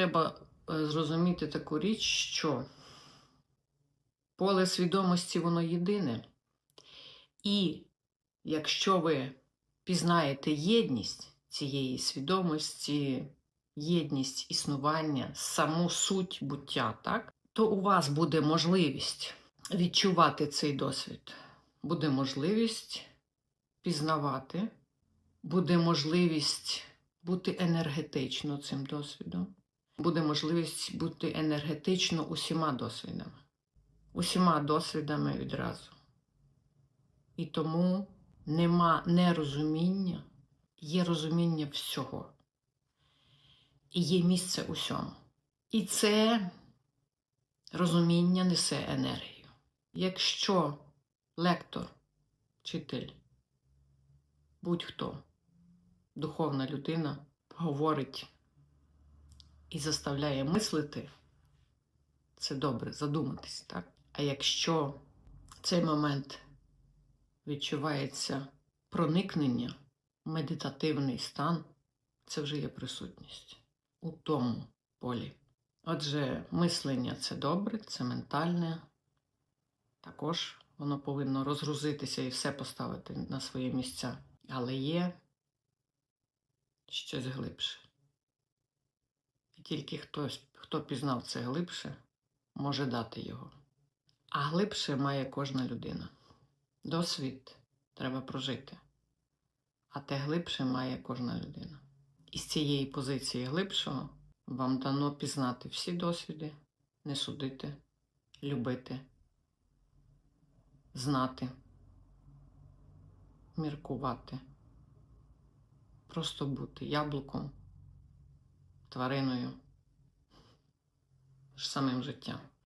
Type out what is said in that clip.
треба е, зрозуміти таку річ, що поле свідомості воно єдине. І якщо ви пізнаєте єдність цієї свідомості, єдність існування, саму суть буття, так, то у вас буде можливість відчувати цей досвід, буде можливість пізнавати, буде можливість бути енергетично цим досвідом, буде можливість бути енергетично усіма досвідами, усіма досвідами відразу. І тому нема нерозуміння, є розуміння всього. І є місце усьому. І це розуміння несе енергію. Якщо лектор, вчитель, будь-хто, духовна людина говорить і заставляє мислити, це добре, задуматись, так? А якщо в цей момент відчувається проникнення, медитативний стан, це вже є присутність у тому полі. Отже, мислення це добре, це ментальне. Також воно повинно розгрузитися і все поставити на свої місця. Але є щось глибше. І тільки хтось, хто пізнав це глибше, може дати його. А глибше має кожна людина. Досвід треба прожити. А те глибше має кожна людина. І з цієї позиції глибшого вам дано пізнати всі досвіди, не судити, любити, знати, міркувати, просто бути яблуком, твариною, ж самим життям.